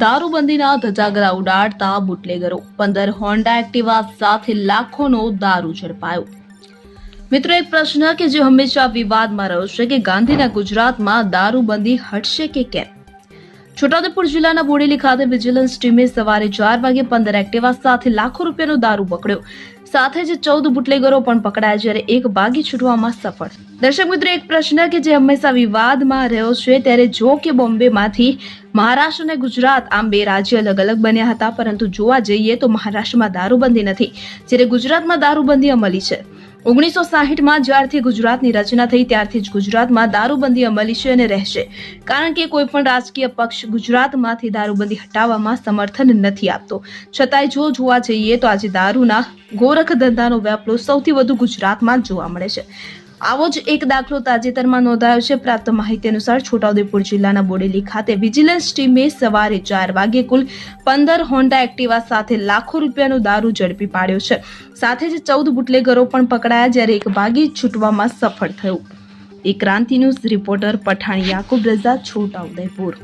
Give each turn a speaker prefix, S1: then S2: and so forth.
S1: દારૂબંધીના ધજાગરા ઉડાડતા બુટલેગરો. પંદર Honda Activa સાથે લાખોનો દારૂ ઝડપાયો. મિત્રો, એક પ્રશ્ન કે જે હંમેશા વિવાદમાં રહ્યો છે કે ગાંધીના ગુજરાતમાં દારૂબંધી હટશે કે કેમ? છોટાઉદેપુર જિલ્લાના બોડેલી ખાતે વિજિલન્સ ટીમે સવારે ચાર વાગે પંદર એક્ટિવા સાથે લાખો રૂપિયાનો દારૂ પકડ્યો. સાથે જ ચૌદ બુટલેગરો પણ પકડાયા, જ્યારે એક ભાગી છૂટવામાં સફળ. દર્શક મિત્રો, એક પ્રશ્ન કે જે હંમેશા વિવાદમાં રહ્યો છે, ત્યારે જો કે બોમ્બેમાંથી મહારાષ્ટ્ર અને ગુજરાત આમ બે રાજ્ય અલગ અલગ બન્યા હતા, પરંતુ જોવા જઈએ તો મહારાષ્ટ્રમાં દારૂબંધી નથી, જ્યારે ગુજરાતમાં દારૂબંધી અમલી છે. ઓગણીસો સાહીઠમાં જ્યારથી ગુજરાતની રચના થઈ, ત્યારથી જ ગુજરાતમાં દારૂબંધી અમલી છે અને રહેશે. કારણ કે કોઈ પણ રાજકીય પક્ષ ગુજરાતમાંથી દારૂબંધી હટાવવામાં સમર્થન નથી આપતો. છતાંય જો જોવા જઈએ તો આજે દારૂના ગોરખ ધંધાનો વ્યાપલો સૌથી વધુ ગુજરાતમાં જોવા મળે છે. આવો જ એક દાખલો તાજેતરમાં નોંધાયો છે. પ્રાપ્ત માહિતી અનુસાર છોટાઉદેપુર જિલ્લાના બોડેલી ખાતે વિજિલન્સ ટીમે સવારે ચાર વાગે કુલ પંદર હોન્ડા એક્ટિવા સાથે લાખો રૂપિયાનો દારૂ ઝડપી પાડ્યો છે. સાથે જ ચૌદ બુટલેગરો પણ પકડાયા જ્યારે એક ભાગી છૂટવામાં સફળ થયું. એ ક્રાંતિ ન્યૂઝ રિપોર્ટર પઠાણ યાકુબ રઝા, છોટાઉદેપુર.